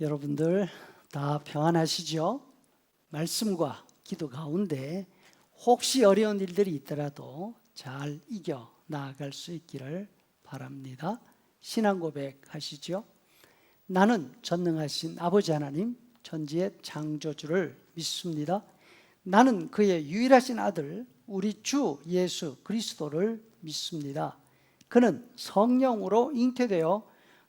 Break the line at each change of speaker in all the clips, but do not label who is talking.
여러분들 다 평안하시죠? 말씀과 기도 가운데 혹시 어려운 일들이 있더라도 잘 이겨 나아갈 수 있기를 바랍니다. 신앙 고백 하시죠? 나는 전능하신 아버지 하나님 천지의 창조주를 믿습니다. 나는 그의 유일하신 아들 우리 주 예수 그리스도를 믿습니다. 그는 성령으로 잉태되어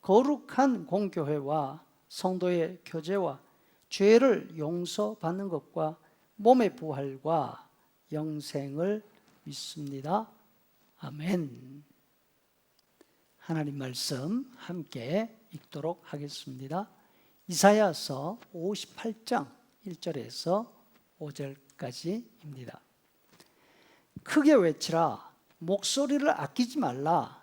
거룩한 공교회와 성도의 교제와 죄를 용서받는 것과 몸의 부활과 영생을 믿습니다. 아멘. 하나님 말씀 함께 읽도록 하겠습니다. 이사야서 58장 1절에서 5절까지입니다. 크게 외치라 목소리를 아끼지 말라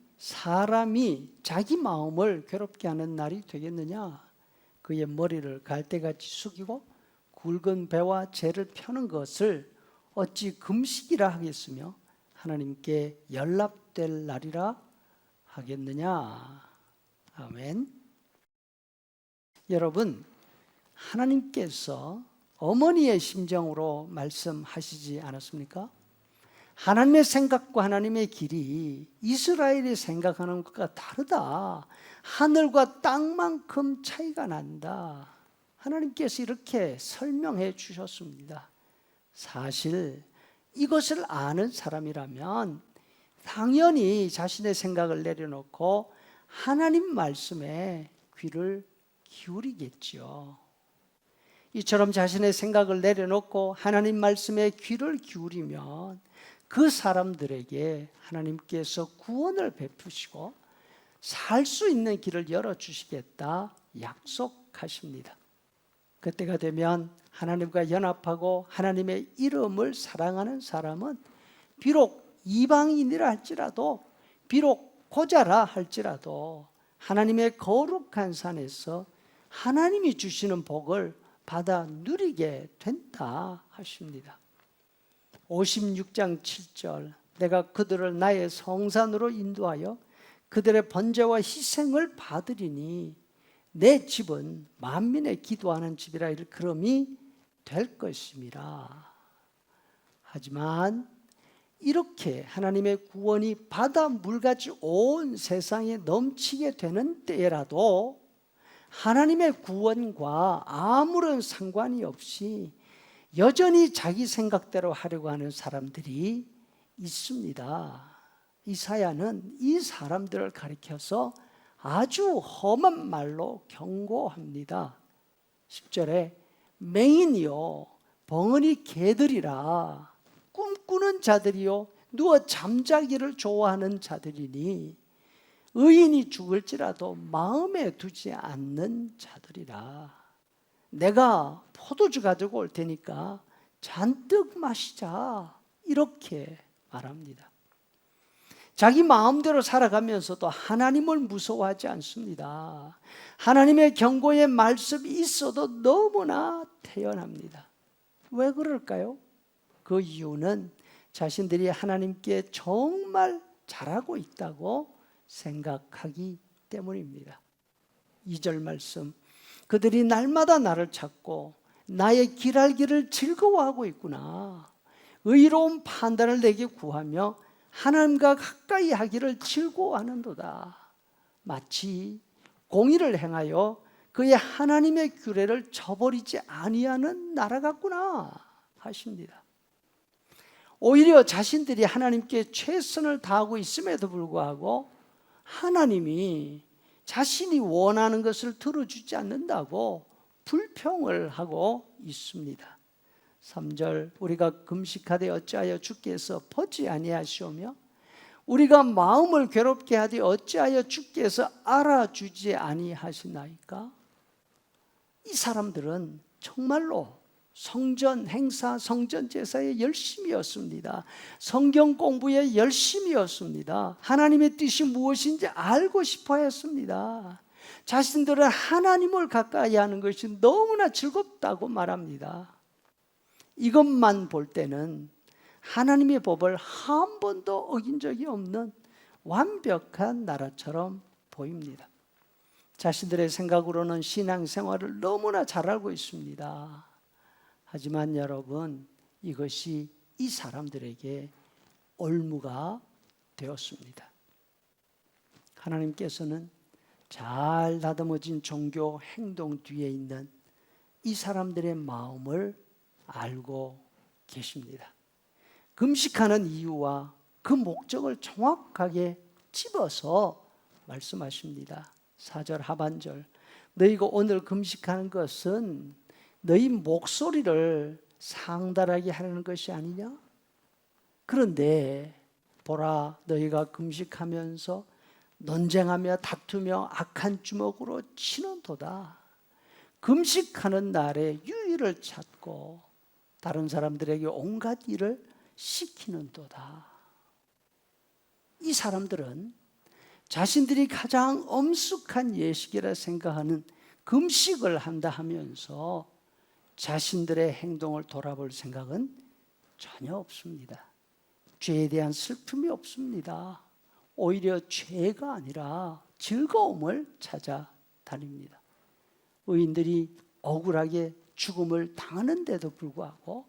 사람이 자기 마음을 괴롭게 하는 날이 되겠느냐? 그의 머리를 갈대같이 숙이고 굵은 배와 재를 펴는 것을 어찌 금식이라 하겠으며 하나님께 연락될 날이라 하겠느냐? 아멘. 여러분 하나님께서 어머니의 심정으로 말씀하시지 않았습니까? 하나님의 생각과 하나님의 길이 이스라엘이 생각하는 것과 다르다. 하늘과 땅만큼 차이가 난다. 하나님께서 이렇게 설명해 주셨습니다. 사실 이것을 아는 사람이라면 당연히 자신의 생각을 내려놓고 하나님 말씀에 귀를 기울이겠죠. 이처럼 자신의 생각을 내려놓고 하나님 말씀에 귀를 기울이면 그 사람들에게 하나님께서 구원을 베푸시고 살 수 있는 길을 열어주시겠다 약속하십니다. 그때가 되면 하나님과 연합하고 하나님의 이름을 사랑하는 사람은 비록 이방인이라 할지라도 비록 고자라 할지라도 하나님의 거룩한 산에서 하나님이 주시는 복을 받아 누리게 된다 하십니다. 56장 7절 내가 그들을 나의 성산으로 인도하여 그들의 번제와 희생을 받으리니 내 집은 만민의 기도하는 집이라 일컬음이 될 것임이라. 하지만 이렇게 하나님의 구원이 바다 물같이 온 세상에 넘치게 되는 때라도 하나님의 구원과 아무런 상관이 없이 여전히 자기 생각대로 하려고 하는 사람들이 있습니다. 이사야는 이 사람들을 가리켜서 아주 험한 말로 경고합니다. 10절에 맹인이요 벙어니 개들이라 꿈꾸는 자들이요 누워 잠자기를 좋아하는 자들이니 의인이 죽을지라도 마음에 두지 않는 자들이라 내가 포도주 가지고 올 테니까 잔뜩 마시자 이렇게 말합니다. 자기 마음대로 살아가면서도 하나님을 무서워하지 않습니다. 하나님의 경고의 말씀이 있어도 너무나 태연합니다. 왜 그럴까요? 그 이유는 자신들이 하나님께 정말 잘하고 있다고 생각하기 때문입니다. 2절 말씀. 그들이 날마다 나를 찾고 나의 길 알기를 즐거워하고 있구나. 의로운 판단을 내게 구하며 하나님과 가까이 하기를 즐거워하는도다. 마치 공의를 행하여 그의 하나님의 규례를 저버리지 아니하는 나라 같구나 하십니다. 오히려 자신들이 하나님께 최선을 다하고 있음에도 불구하고 하나님이 자신이 원하는 것을 들어주지 않는다고 불평을 하고 있습니다. 3절 우리가 금식하되 어찌하여 주께서 퍼지 아니하시오며 우리가 마음을 괴롭게 하되 어찌하여 주께서 알아주지 아니하시나이까 이 사람들은 정말로 성전 행사, 성전 제사에 열심이었습니다. 성경 공부에 열심이었습니다. 하나님의 뜻이 무엇인지 알고 싶어 했습니다. 자신들은 하나님을 가까이 하는 것이 너무나 즐겁다고 말합니다. 이것만 볼 때는 하나님의 법을 한 번도 어긴 적이 없는 완벽한 나라처럼 보입니다. 자신들의 생각으로는 신앙생활을 너무나 잘 알고 있습니다. 하지만 여러분, 이것이 이 사람들에게 올무가 되었습니다. 하나님께서는 잘 다듬어진 종교 행동 뒤에 있는 이 사람들의 마음을 알고 계십니다. 금식하는 이유와 그 목적을 정확하게 집어서 말씀하십니다. 4절 하반절. 너희가 오늘 금식하는 것은 너희 목소리를 상달하게 하려는 것이 아니냐? 그런데 보라 너희가 금식하면서 논쟁하며 다투며 악한 주먹으로 치는도다. 금식하는 날에 유의를 찾고 다른 사람들에게 온갖 일을 시키는도다. 이 사람들은 자신들이 가장 엄숙한 예식이라 생각하는 금식을 한다 하면서 자신들의 행동을 돌아볼 생각은 전혀 없습니다. 죄에 대한 슬픔이 없습니다. 오히려 죄가 아니라 즐거움을 찾아 다닙니다. 의인들이 억울하게 죽음을 당하는데도 불구하고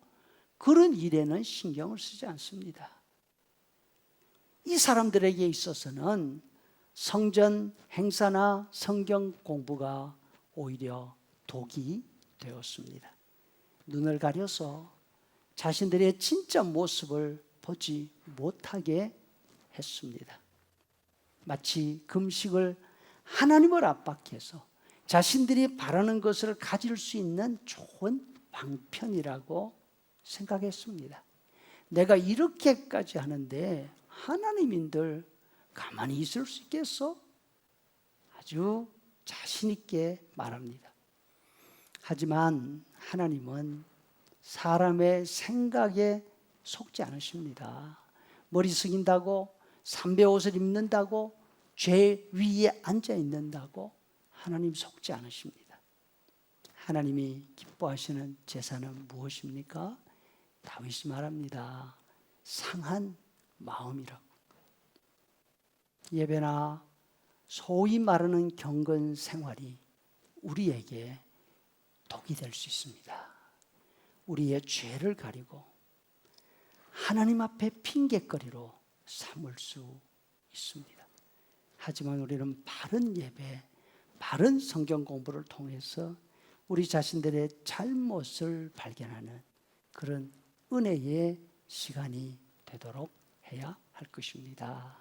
그런 일에는 신경을 쓰지 않습니다. 이 사람들에게 있어서는 성전 행사나 성경 공부가 오히려 독이 되었습니다. 눈을 가려서 자신들의 진짜 모습을 보지 못하게 했습니다. 마치 금식을 하나님을 압박해서 자신들이 바라는 것을 가질 수 있는 좋은 방편이라고 생각했습니다. 내가 이렇게까지 하는데 하나님인들 가만히 있을 수 있겠어? 아주 자신있게 말합니다. 하지만 하나님은 사람의 생각에 속지 않으십니다. 머리 숙인다고 삼배 옷을 입는다고 죄 위에 앉아 있는다고 하나님 속지 않으십니다. 하나님이 기뻐하시는 제사는 무엇입니까? 다윗이 말합니다. 상한 마음이라고. 예배나 소위 말하는 경건 생활이 우리에게 독이 될 수 있습니다. 우리의 죄를 가리고 하나님 앞에 핑계거리로 삼을 수 있습니다. 하지만 우리는 바른 예배, 바른 성경 공부를 통해서 우리 자신들의 잘못을 발견하는 그런 은혜의 시간이 되도록 해야 할 것입니다.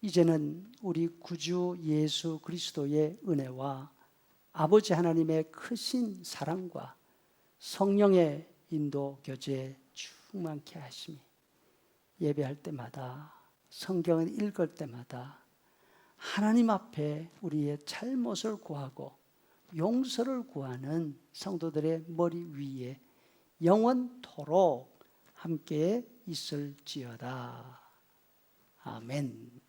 이제는 우리 구주 예수 그리스도의 은혜와 아버지 하나님의 크신 사랑과 성령의 인도 교제에 충만케 하심이 예배할 때마다 성경을 읽을 때마다 하나님 앞에 우리의 잘못을 구하고 용서를 구하는 성도들의 머리 위에 영원토록 함께 있을지어다. 아멘.